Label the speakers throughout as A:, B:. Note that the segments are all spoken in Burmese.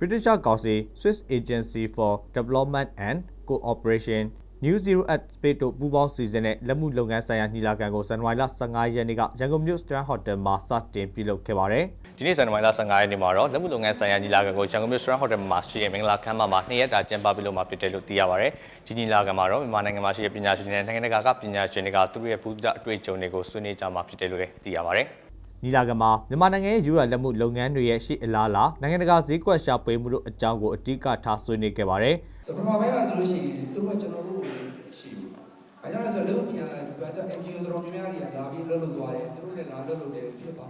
A: British Council Swiss Agency for Development and Cooperation New Zero at Space တို့ပူးပေါင်းစီစဉ်တဲ့လက်မှုလုပ်ငန်းဆိုင်ရာညီလာခံကိုဇန်နဝါရီလ15ရက်နေ့ကရန်ကုန်မြို့ Strand Hotel မှာစတင်ပြုလုပ်ခဲ့ပါတယ်။ဒီနေ့ဇန်နဝါရီလ15ရက်နေ့မှာတော့လက်မှုလုပ်ငန်းဆိုင်ရာညီလာခံကိုရန်ကုန်မြို့ Strand Hotel မှာရှိတဲ့မင်္ဂလာခန်းမမှာနှစ်ရက်တာကျင်းပပြုလုပ်မှာဖြစ်တယ်လို့သိရပါတယ်။ဒီညီလာခံမှာတော့မြန်မာနိုင်ငံမှာရှိတဲ့ပညာရှင်တွေနဲ့နိုင်ငံတကာကပညာရှင်တွေကသူတို့ရဲ့ဘုဒ္ဓအတွေ့အကြုံတွေကိုဆွေးနွေးကြမှာဖြစ်တယ်လို့လည်းသိရပါတယ်။ ညီလာခံမှာမြန်မာနိုင်ငံရဲ့ယူရလက်မှုလုပ်ငန်းတွေရဲ့ရှေ့အလားအလာနိုင်ငံတကာဈေးကွက်ရှာဖွေမှုတို့အကြောင်းကိုအဓိကထားဆွေးနွေးခဲ့ပါတယ်။
B: ဆိုတော့ပထမပိုင်းမှာဆိုလို့ရှိရင်သူတို့ကကျွန်တော်တို့ကိုရှိဘူး။အဲကြောင့်လဲဆိုတော့လုံပြန်လာဒီကကျ NGO တော်တော်များများတွေကလာပြီးလှုပ်လှုပ်သွားတယ်။သူတို့လည်းလာလှုပ်လှုပ်တယ်ဖြစ်ပါ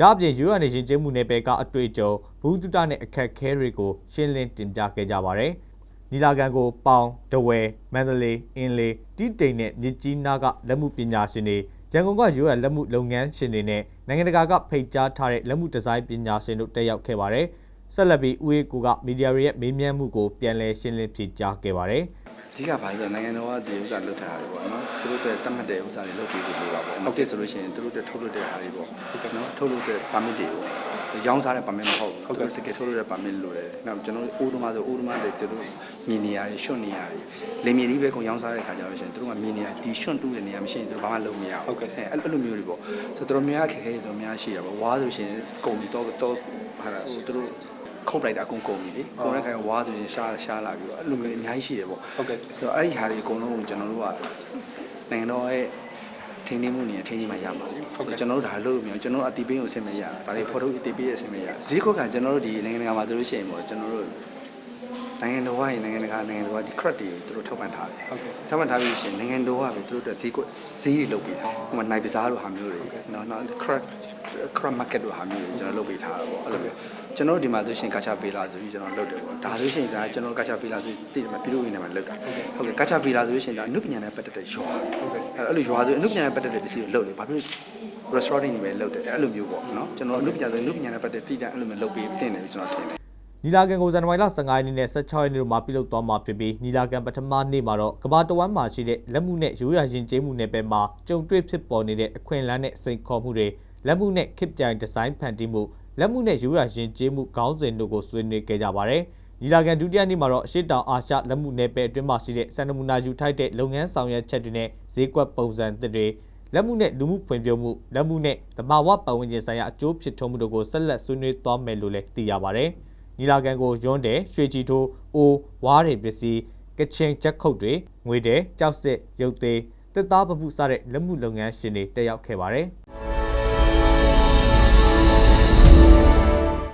A: ဒါအပြင်ယူရနေရှင်ကျေးမှုနယ်ပယ်ကအတွေ့အကြုံဘူးတုတနဲ့အခက်ခဲတွေကိုရှင်းလင်းတင်ပြခဲ့ကြပါတယ်။နီလာကန်ကိုပေါင်၊ဒဝဲ၊မန္တလေး၊အင်းလေး၊တီးတိန်နဲ့မြစ်ကြီးနားကလက်မှုပညာရှင်တွေ ရန်ကုန်ကယူရလက်မှုလုပ်ငန်းရှင်တွေနဲ့နိုင်ငံတကာကဖိတ်ကြားထားတဲ့လက်မှုဒီဇိုင်းပညာရှင်တို့တက်ရောက်ခဲ့ပါတယ်။ဆက်လက်ပြီးဦးအေးကိုကမီဒီယာတွေရဲ့မေးမြန်းမှုကိုပြန်လည်ရှင်းလင်းဖြေကြားခဲ့ပါတယ်။
C: အ ဓိကဘာလဲဆိုတော့နိုင်ငံတော်ကဒီဥစ္စာလွတ်ထားတာတွေပေါ့နော်သူတို့အတွက်တတ်မှတ်တဲ့ဥစ္စာတွေလုပ်ပြီးလို့ပါပေါ့ဟုတ်ကဲ့ဆိုလို့ရှိရင်သူတို့အတွက်ထုတ်လွှတ်တဲ့ဟာတွေပေါ့ဟုတ်ကဲ့နော်ထုတ်လွှတ်တဲ့ permit တွေပေါ့ရောင်းစားတဲ့ permit မဟုတ်ဘူးဟုတ်ကဲ့တကယ်ထုတ်လွှတ်တဲ့ permit လိုတယ်နောက်ကျွန်တော်တို့အိုးသမားဆိုအိုးသမားတွေသူတို့မြင်နေရတယ်ရှွတ်နေရတယ်လေမြေကြီးပဲကုန်ရောင်းစားတဲ့ခါကျတော့ရှင်သူတို့ကမြင်နေရဒီရှွတ်တူးတဲ့နေရာမရှိရင်သူတို့ဘာမှလုပ်မရဘူးဟုတ်ကဲ့အဲ့လိုမျိုးတွေပေါ့ဆိုတော့တော်တော်များများခက်ခဲတွေတော်တော်များရှိတာပေါ့ဝါးဆိုရှင်ကုန်ပြီးတော့တော့ဟာဟိုသူတို့ ခုတ်လိုက်တာအကုန်ကုန်ပြီလေကုန်တဲ့ခါကျဝါးဆိုရင်ရှားရှားလာပြီးတော့အဲ့လိုမျိုးအများကြီးရှိတယ်ပေါ့ဟုတ်ကဲ့ဆိုတော့အဲ့ဒီဟာတွေအကုန်လုံးကိုကျွန်တော်တို့ကနိုင်ငံတော်ရဲ့ထင်းနေမှုနေထင်းနေမှရမှာလေဟုတ်ကဲ့ကျွန်တော်တို့ဒါလုပ်လို့မရကျွန်တော်တို့အတီးပင်းကိုအဆင်မရဒါတွေဖော်ထုတ်အတီးပင်းရဲ့အဆင်မရဈေးကွက်ကကျွန်တော်တို့ဒီနိုင်ငံတကာမှာဆိုလို့ရှိရင်ပေါ့ကျွန်တော်တို့ နိုင်ငံတော်ကနိုင်ငံတကာနိုင်ငံတော်ကဒီ credit တွေသူတို့ထောက်ပံ့ထားတယ်ဟုတ်ကဲ့ထောက်ပံ့ထားပြီးရှင်နိုင်ငံတော်ကပဲသူတို့အတွက်ဈေးကွက်ဈေးတွေလုပ်ပြီးတာဟိုမှာနိုင်ပစားလိုဟာမျိုးတွေနော်နော် credit crop market လိုဟာမျိုးတွေကျွန်တော်လုပ်ပေးထားတာပေါ့အဲ့လိုမျိုးကျွန်တော်တို့ဒီမှာဆိုရှင်ကာချာပေးလာဆိုပြီးကျွန်တော်လုပ်တယ်ပေါ့ဒါဆိုရှင်ဒါကျွန်တော်ကာချာပေးလာဆိုတည်တယ်မှာပြည်လို့နေမှာလုပ်တာဟုတ်ကဲ့ကာချာပေးလာဆိုရှင်ဒါအနုပညာနဲ့ပတ်သက်တဲ့ရွာဟုတ်ကဲ့အဲ့လိုရွာဆိုအနုပညာနဲ့ပတ်သက်တဲ့ပစ္စည်းကိုလုပ်တယ်ဘာဖြစ်လို့ restaurant တွေပဲလုပ်တယ်အဲ့လိုမျိုးပေါ့နော်ကျွန်တော်အနုပညာဆိုအနုပညာနဲ့ပတ်သက်တည်တယ်အဲ့လိုမျိုးလုပ်ပေးတင်တယ်ကျွန်တော်ထင်တယ်
A: နီလာကန်ကိုဇန်နဝါရီလ15ရက်နေ့နဲ့16ရက်နေ့တို့မှာပြုလုပ်သွားမှာဖြစ်ပြီးနီလာကန်ပထမနေ့မှာတော့ကဘာတဝမ်းမှာရှိတဲ့လက်မှုနဲ့ရိုးရာရင်ကျေးမှုနယ်ပယ်မှာကြုံတွေ့ဖြစ်ပေါ်နေတဲ့အခွင့်အလမ်းနဲ့စိန်ခေါ်မှုတွေလက်မှုနဲ့ခစ်ပြိုင်ဒီဇိုင်းဖန်တီးမှုလက်မှုနဲ့ရိုးရာရင်ကျေးမှုခေါင်းစဉ်တို့ကိုဆွေးနွေးခဲ့ကြပါတယ်။နီလာကန်ဒုတိယနေ့မှာတော့အရှိတောင်အာရှလက်မှုနယ်ပယ်အတွင်းမှာရှိတဲ့စံနမူနာယူထိုက်တဲ့လုပ်ငန်းဆောင်ရွက်ချက်တွေနဲ့ဈေးကွက်ပုံစံသစ်တွေလက်မှုနဲ့လူမှုဖွံ့ဖြိုးမှုလက်မှုနဲ့သဘာဝပတ်ဝန်းကျင်ဆိုင်ရာအကျိုးဖြစ်ထွန်းမှုတို့ကိုဆက်လက်ဆွေးနွေးသွားမယ်လို့လည်းသိရပါတယ်။ နီလာကန်ကိုရွန်းတယ်ရွှေချီထိုးအိုးဝါးတွေပစ္စည်းကချင်ချက်ခုတ်တွေငွေတယ်ကြောက်စစ်ရုပ်သေးတစ်သားပပုစတဲ့လက်မှုလုပ်ငန်းရှင်တွေတက်ရောက်ခဲ့ပါတယ်။